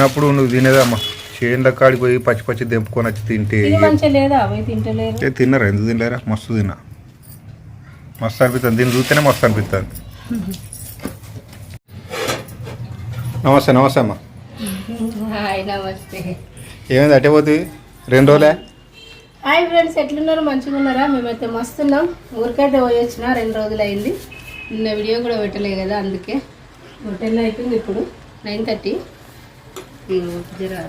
చిన్నప్పుడు నువ్వు తినేదమ్మా. చేనుల కాడికి పోయి పచ్చి పచ్చి దెంపుకొని వచ్చి తింటే ఏ? తిన్నారా? ఎందుకు తినలేరా? మస్తు తిన్నా. మస్తు అనిపిస్తుంది. దీన్ని చూస్తేనే మస్తు అనిపిస్తుంది. నమస్తే నమస్తే అమ్మా. ఏమైంది? అట్టే పోతుంది రెండు రోజులే? హాయ్ ఫ్రెండ్స్ ఎట్లున్నారు? మంచిగా ఉన్నారా? మేమైతే మస్తున్నాం ఊరికైతే పోయొచ్చిన రెండు రోజులు అయింది నిన్న వీడియో కూడా పెట్టలే కదా అందుకే. టెన్ అయిపోయింది ఇప్పుడు నైన్ థర్టీ.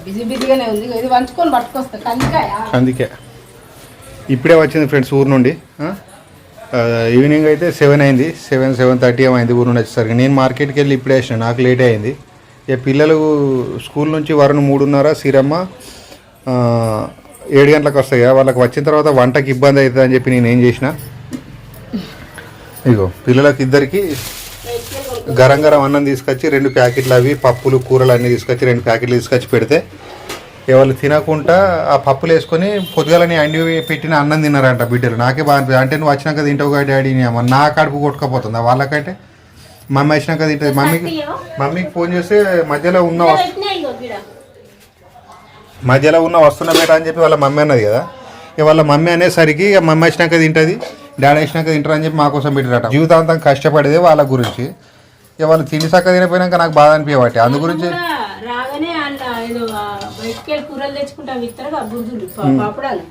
బిజీ బిజీగానే ఉంది. ఇది వంచుకొని పట్టుకొస్తా. కందికాయ. అందుకే ఇప్పుడే వచ్చింది ఫ్రెండ్స్ ఊరు నుండి. ఈవినింగ్ అయితే సెవెన్ అయింది. సెవెన్ సెవెన్ థర్టీ ఏమైంది ఊరు నుండి వచ్చేసరికి. నేను మార్కెట్కి వెళ్ళి ఇప్పుడే వేసిన నాకు లేట్ అయింది. ఇక పిల్లలు స్కూల్ నుంచి వరుణ్ మూడున్నర సిరమ్మ ఏడు గంటలకు వస్తాయి కదా, వాళ్ళకి వచ్చిన తర్వాత వంటకి ఇబ్బంది అవుతుంది అని చెప్పి నేను ఏం చేసిన? ఇగో పిల్లలకి ఇద్దరికి గరం గరం అన్నం తీసుకొచ్చి రెండు ప్యాకెట్లు అవి పప్పులు కూరలు అన్నీ తీసుకొచ్చి రెండు ప్యాకెట్లు తీసుకొచ్చి పెడితే వాళ్ళు తినకుండా ఆ పప్పులు వేసుకొని పొద్దుగాలని అండి పెట్టిన అన్నం తిన్నారంట బిడ్డలు. నాకే బాగా అంటే నువ్వు వచ్చినాక తింటావు కదా డాడీ నీ అమ్మ. నా కడుపు కొట్టుకపోతుంది. వాళ్ళకంటే మమ్మీ వచ్చినాక తింటుంది మమ్మీకి మమ్మీకి ఫోన్ చేస్తే మధ్యలో ఉన్న వస్తు- మధ్యలో ఉన్న వస్తున్న బేట అని చెప్పి వాళ్ళ మమ్మీ అన్నది కదా. ఇక వాళ్ళ మమ్మీ అనేసరికి ఇక మమ్మీ వచ్చినాక తింటుంది డాడీ వచ్చినాక తింటారు అని చెప్పి మా కోసం పెట్టారట జీవితాంతం కష్టపడేదే వాళ్ళ గురించి. ఇక వాళ్ళు తిండి తినిపోయినాక నాకు బాధ అనిపించబట్టి అందు గురించి రాగానే అన్న ఏదో ఆ బయటికి వెళ్ళి కూరలు తెచ్చుకుంటా ఇస్తారు బుద్ధులు పాపడాలు.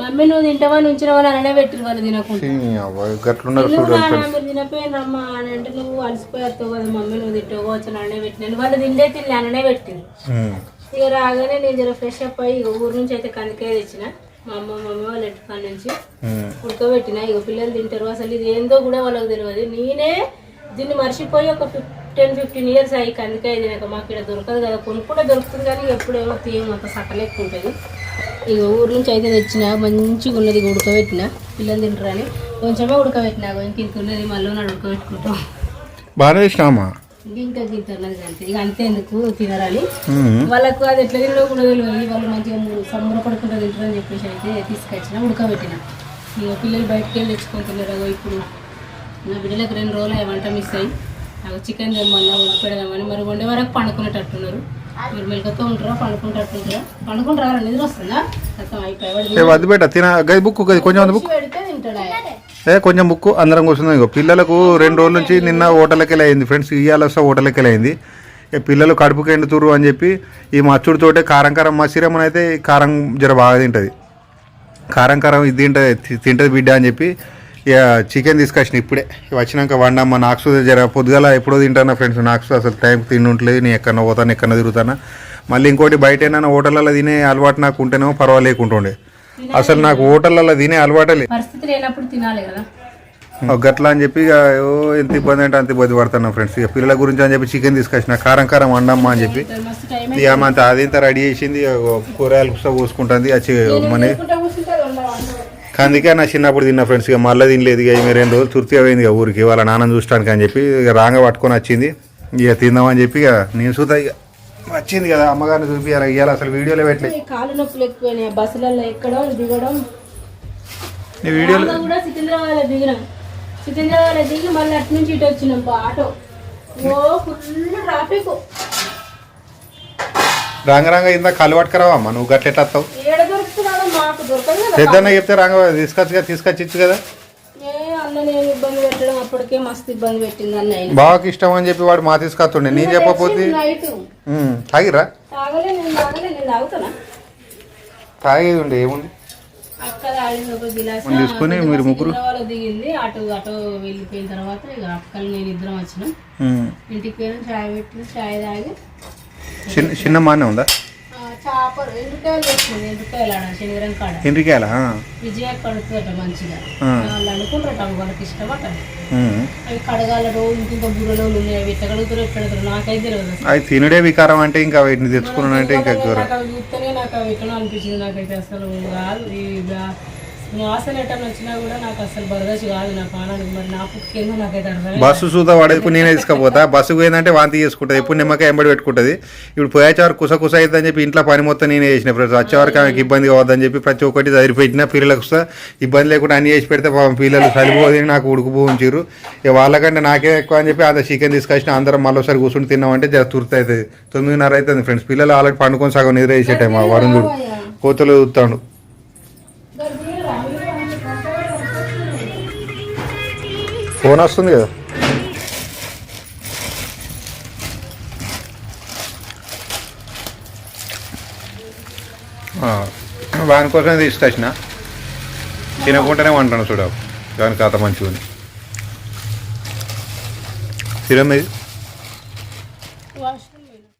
మమ్మీ నువ్వు తింటావా ఉంచినవా అని అననే పెట్టిరు వాళ్ళు తినకుండా. నువ్వు తినపోయినమ్మా అని అంటే నువ్వు అలసిపోయావు కదా మమ్మీ నువ్వు తింటావు వచ్చి అననే పెట్టినాను వాళ్ళు తిండే తిని అననే పెట్టిరు. ఇక రాగానే నేను జర ఫ్రెష్ అప్ అయ్యి ఇక ఊరు నుంచి అయితే కందికాయ తెచ్చిన. మా అమ్మ మమ్మీ వాళ్ళ ఇంటి నుంచి. ఉడకబెట్టిన. ఇక పిల్లలు తింటారు. అసలు ఇది ఏందో కూడా వాళ్ళకి తెలియదు నేనే దీన్ని మర్చిపోయి ఒక టెన్ ఫిఫ్టీన్ ఇయర్స్ అయ్యి కందికాయ తినక మాకు ఇక్కడ దొరకదు కదా. కొనుక్కుంటే దొరుకుతుంది కానీ ఎప్పుడేమో తీయం అంత సక్కలెక్కు ఉంటుంది. ఇక ఊరు నుంచి అయితే తెచ్చిన మంచిగా ఉన్నది ఉడకబెట్టిన. పిల్లలు తింటారని కొంచెమే ఉడకబెట్టిన ఇంక ఇంత ఉన్నది మళ్ళీ నాడు ఉడకబెట్టుకుంటాం. బాగానే చేసినామా ఇంక అంతే. ఇక అంతే ఎందుకు తినరాలి వాళ్ళకు అది ఎట్లా తినడో కూడా తెలియదు వాళ్ళు మంచిగా సంబర పడుకుంటూ తింటారని చెప్పేసి అయితే తీసుకొచ్చిన ఉడకబెట్టిన. ఇక పిల్లలు బయటకు వెళ్ళి తెచ్చుకొని తిన్నారు అగో ఇప్పుడు. నా బిడ్డలకు రెండు రోజులు వంట మిస్ అయ్యి నాకు చికెన్ తెమ్మన్నా వండి పెడదామని మరి వండే వరకు పండుకునేటట్టున్నారు. మీరు మెలకతో ఉంటారా? పండుకుంటట్టుంటారా పండుకుంటారా? నిద్ర వస్తుందా? అయిపోయి వద్దు బేట తిన. గది బుక్ గది కొంచెం బుక్ పెడితే తింటాడు? ఆయన. ఏ కొంచెం బుక్ అందరం కూర్చుందాం ఇగో. పిల్లలకు రెండు రోజుల నుంచి నిన్న హోటల్కి వెళ్ళి అయింది ఫ్రెండ్స్ ఇవాళ వస్తే హోటల్కి వెళ్ళి అయింది ఇక పిల్లలు కడుపుకి ఎండుతురు అని చెప్పి ఈ మచ్చుడితోటే కారం కారం మసిరమ్మని అయితే కారం జర బాగా తింటుంది. కారం కారం ఇది తింటుంది తింటుంది బిడ్డ అని చెప్పి ఇక చికెన్ తీసుకొచ్చిన ఇప్పుడే. వచ్చినాక వండమ్మ నాకు జర పొద్దుగాల ఎప్పుడో తింటానా ఫ్రెండ్స్ నాకు అసలు టైం తిండుంటలేదు నేను ఎక్కడ పోతాను ఎక్కడ తిరుగుతానా? మళ్ళీ ఇంకోటి బయట ఏమైనా హోటళ్ళలో తినే అలవాటు నాకు ఉంటేనేమో పర్వాలేకుంటుండే. అసలు నాకు హోటళ్ళలో తినే అలవాటే లేదు పరిస్థితి లేనప్పుడు తినాలి కదా. ఒక గట్లా అని చెప్పి ఇక ఓ ఎంత ఇబ్బంది అంటే అంత ఇబ్బంది పడుతున్నాం ఫ్రెండ్స్ ఇక పిల్లల గురించి అని చెప్పి చికెన్ తీసుకొచ్చిన కారం కారం వండమ్మా అని చెప్పి. ఇక అంత అదింత రెడీ చేసింది కూరగాయలు కుస పోసుకుంటుంది మన కూర్చుంటే కూర్చుంటే ఉండవు అందుకే నా చిన్నప్పుడు తిన్న ఫ్రెండ్స్ ఇక మళ్ళీ తినలేదు. ఇక ఈమె రెండు రోజులు తృప్తి అయింది ఇక ఊరికి. వాళ్ళ నాన్న చూడటానికి అని చెప్పి ఇక రాంగ పట్టుకొని వచ్చింది. ఇక తిందామని చెప్పి ఇక నేను చూద్దా ఇక. వచ్చింది కదా అమ్మగారిని చూపించాలి ఇవాళ అసలు వీడియోలో పెట్టలేదు కాలు నొప్పులు ఎక్కువైనాయి. బస్సులలో ఎక్కడం దిగడం. వీడియోలో రాగా కూడా సికింద్రాబాద్ దిగినాం. దిగి మళ్ళీ అటు నుంచి ఇటు వచ్చినాం ఆటో. ఓ ఫుల్ ట్రాఫిక్. రాంగ రాంగ ఇందా కళ్ళు పట్టుకురావా అమ్మ నువ్వు గట్ల ఎట్లా వస్తావు? పెద్దన్న చెప్తే రాంగ తీసుకొచ్చి తీసుకొచ్చి కదా? బావకి ఇష్టం అని చెప్పి వాడు మా తీసుకొస్తుండే. నేను నేను తాగుతానా తాగేది ఉండే ఏముంది తీసుకొని మీరు ముగ్గురు. దిగింది అటు అటు వెళ్ళిపోయిన తర్వాత అక్కలు నేను ఇద్దరం వచ్చినాం. ఇంటికి పోయినా చాయ్ పెట్టిన చాయ్ తాగి. చిన్న చిన్న మానే ఉందా? విజయ కడుతుందట మంచిగా. వాళ్ళు అనుకుంటారట వాళ్ళకి. అవి కడగాల రోజు ఇంత బుర్రలో ఉన్నాయి అవి ఎట్లా కడుగుతారో ఎట్లా కడుగుతారో నాకైతే తెలియదు. అవి తినుడే వికారం అంటే ఇంకా వీటిని తెచ్చుకున్నాను అంటే ఇంకా నాకు అవి చూస్తేనే నాకు అవి ఎట్లా అనిపించింది నాకైతే అసలు కాదు వాసన ఎట్టని వచ్చినా కూడా నాకు అసలు కాదు నా పానానికి మరి నా నాకైతే అర్థం బస్సు చూద్దా వాడేది నేనే తీసుకపోతా. బస్సు పోయిందంటే వాంతి చేసుకుంటుంది. ఎప్పుడు నిమ్మకాయ ఎంబడి పెట్టుకుంటుంది. ఇప్పుడు పోయేచారు కుస కుస అవుతుందని చెప్పి ఇంట్లో పని మొత్తం నేనే చేసిన ఫ్రెండ్స్ వచ్చేవారికి ఆమెకి ఇబ్బంది కావద్దని చెప్పి ప్రతి ఒక్కటి సరిపెట్టిన పిల్లలకు ఇబ్బంది లేకుండా అన్ని చేసి పెడితే పాపం పిల్లలు చలిపోదని నాకు ఉడుకుపోయించారు ఇక వాళ్ళకంటే నాకే ఎక్కువ అని చెప్పి అంత చికెన్ తీసుకొచ్చిన అందరం మళ్ళీ ఒకసారి కూర్చుని తిన్నామంటే జర తుర్తి అవుతుంది. తొమ్మిదిన్నర అవుతుంది ఫ్రెండ్స్ పిల్లలు ఆల్రెడీ పండుకొని సగం నిద్ర వేసే టైం వరుణుడు కోతలు చూస్తాడు. ఫోన్ వస్తుంది కదా. ఆ, వాని కోసం తీసుకొచ్చిన. తినకుండానే వంటాను చూడ దాని కథ మంచిగా ఉంది సిరం ఇది వాష్